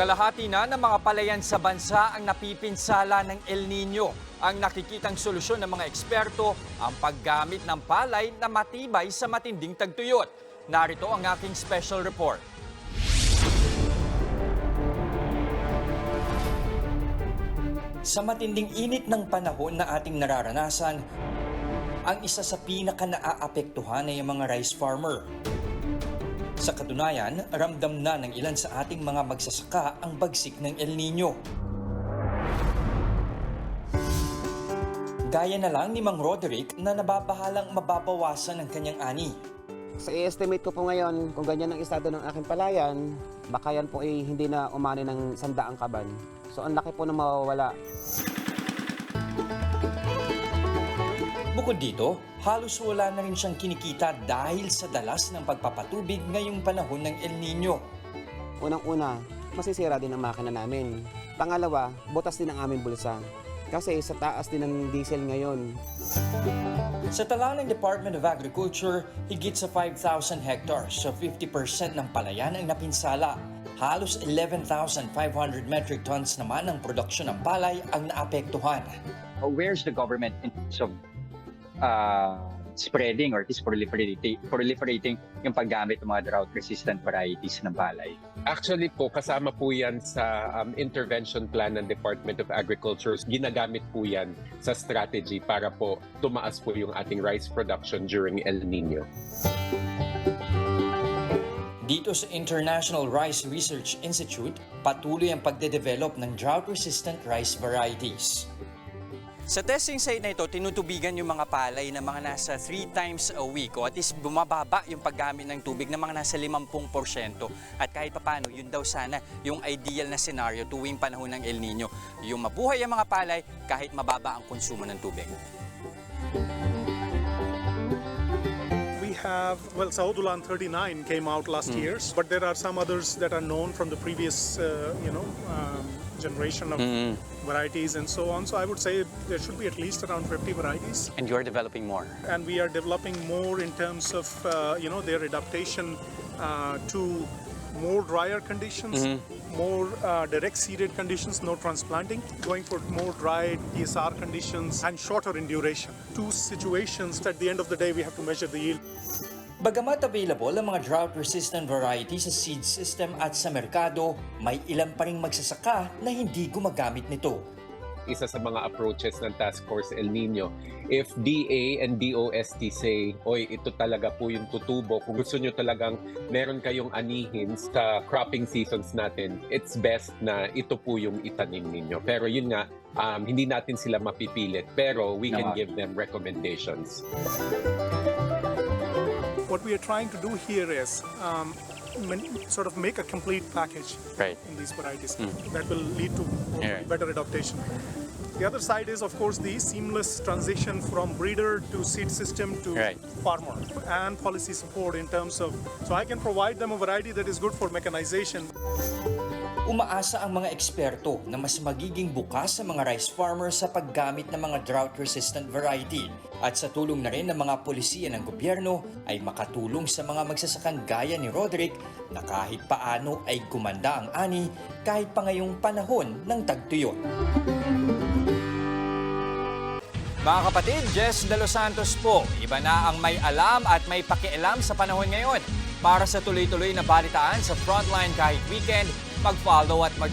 Kalahati na ng mga palayan sa bansa ang napipinsala ng El Nino. Ang nakikitang solusyon ng mga eksperto ang paggamit ng palay na matibay sa matinding tagtuyot. Narito ang aking special report. Sa matinding init ng panahon na ating nararanasan, ang isa sa pinaka naaapektuhan ay ang mga rice farmer. Sa katunayan, ramdam na ng ilan sa ating mga magsasaka ang bagsik ng El Nino. Gaya na lang ni Mang Roderick na nababahalang mababawasan ang kanyang ani. Sa i-estimate ko po ngayon, kung ganyan ang estado ng aking palayan, baka yan po ay hindi na umani ng sandaang kaban. So ang laki po na mawawala. Bukod dito, halos wala na rin siyang kinikita dahil sa dalas ng pagpapatubig ngayong panahon ng El Nino. Unang-una, masisira din ang makina namin. Pangalawa, butas din ang aming bulsa. Kasi sa taas din ng diesel ngayon. Sa tala ng Department of Agriculture, higit sa 5,000 hectares, so 50% ng palayan ang napinsala. Halos 11,500 metric tons naman ng produksyon ng palay ang naapektuhan. uh, where's the government in terms of uh, spreading or at least proliferating, proliferating yung paggamit ng mga drought-resistant varieties ng palay? Actually po, kasama po yan sa um, intervention plan ng Department of Agriculture. Ginagamit po yan sa strategy para po tumaas po yung ating rice production during El Nino. Dito sa International Rice Research Institute, patuloy ang pagde-develop ng drought-resistant rice varieties. Sa testing site na ito, tinutubigan yung mga palay na mga nasa 3 times a week o at least bumababa yung paggamit ng tubig na mga nasa 50%. At kahit papano, yun daw sana yung ideal na scenario tuwing panahon ng El Nino. Yung mabuhay ang mga palay kahit mababa ang konsumo ng tubig. Have, well, Saudulan 39 came out last year, but there are some others that are known from the previous, uh, you know, um, generation of varieties and so on. So I would say there should be at least around 50 varieties. And you're developing more. And we are developing more in terms of, uh, you know, their adaptation uh, to more drier conditions, more uh, direct seeded conditions, no transplanting, going for more dry DSR conditions and shorter in duration. Two situations, at the end of the day, we have to measure the yield. Bagamat available ang mga drought-resistant varieties sa seed system at sa merkado, may ilan pa ring magsasaka na hindi gumagamit nito. Isa sa mga approaches ng Task Force El Nino, if DA and DOST say, oy, ito talaga po yung tutubo, kung gusto nyo talagang meron kayong anihin sa cropping seasons natin, it's best na ito po yung itanim ninyo. Pero yun nga, um, hindi natin sila mapipilit, pero we can give them recommendations. What we are trying to do here is um, sort of make a complete package Right. in these varieties hmm. that will lead to Yeah. better adaptation. The other side is, of course, the seamless transition from breeder to seed system to Right. farmer and policy support in terms of. So I can provide them a variety that is good for mechanization. Umaasa ang mga eksperto na mas magiging bukas sa mga rice farmers sa paggamit ng mga drought-resistant variety at sa tulong na rin ng mga polisiya ng gobyerno ay makatulong sa mga magsasakang gaya ni Roderick na kahit paano ay gumanda ang ani kahit pa ngayong panahon ng tagtuyot. Mga kapatid, Jess De Los Santos po. Iba na ang may alam at may pakialam sa panahon ngayon. Para sa tuloy-tuloy na balitaan sa Frontline kahit weekend, mag-follow at mag